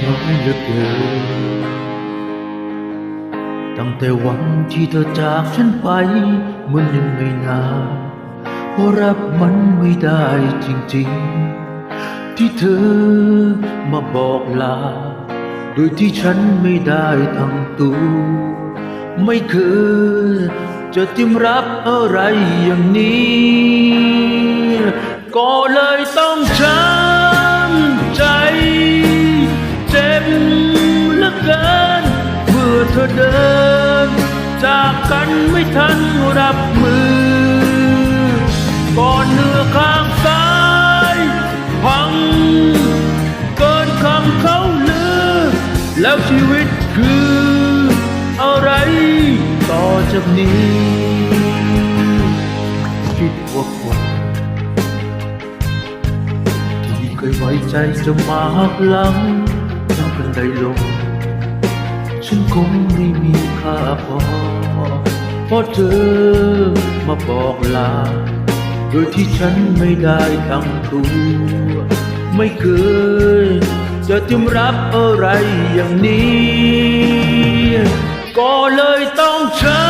หวังเหลือเกินตั้งแต่วันที่เธอจากฉันไป มันยังไม่นานเพราะรับมันไม่ได้จริงๆ ที่เธอมาบอกลา โดยที่ฉันไม่ได้ทั้งตัว ไม่เคยจะจิมรับอะไรอย่างนี้ ก็เลยต้องใช้ จากกันไม่ทันรับมือ ก่อนเนื้อข้างซ้ายพัง เกินคำเขาลือ แล้วชีวิตคือ อะไรต่อจากนี้ คิดว่าคนที่เคยไว้ใจจะมาหักหลังแล้วกันได้ลง ฉันคงไม่มีค่าพอเพราะเธอมาบอกลา โดยที่ฉันไม่ได้ตั้งตัว ไม่เคยจะเตรียมรับอะไรอย่างนี้ ก็เลยต้องช้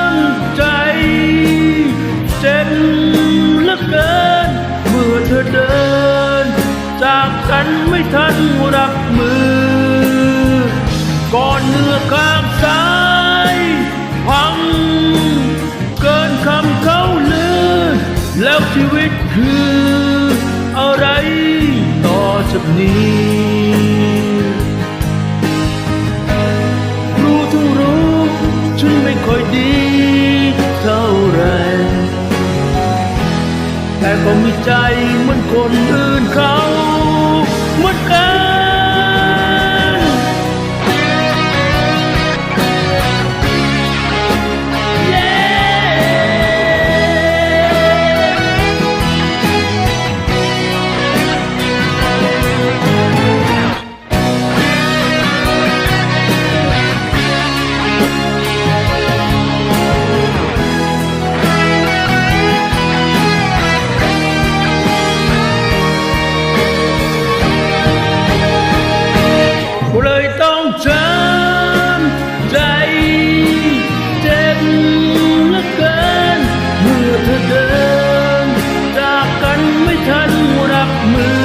ำใจเจ็บเหลือเกิน เมื่อเธอเดิน จากกันไม่ทันรับมือ ก่อนเนื้อข้างซ้ายพังเกินคำเขาลือ แล้วชีวิตคืออะไรต่อจากนี้รู้ทั้งรู้ฉันไม่ค่อยดีเท่าไรแต่ก็มีใจเหมือนคนอื่นเขาเหมือนกัน ท่านรับมือ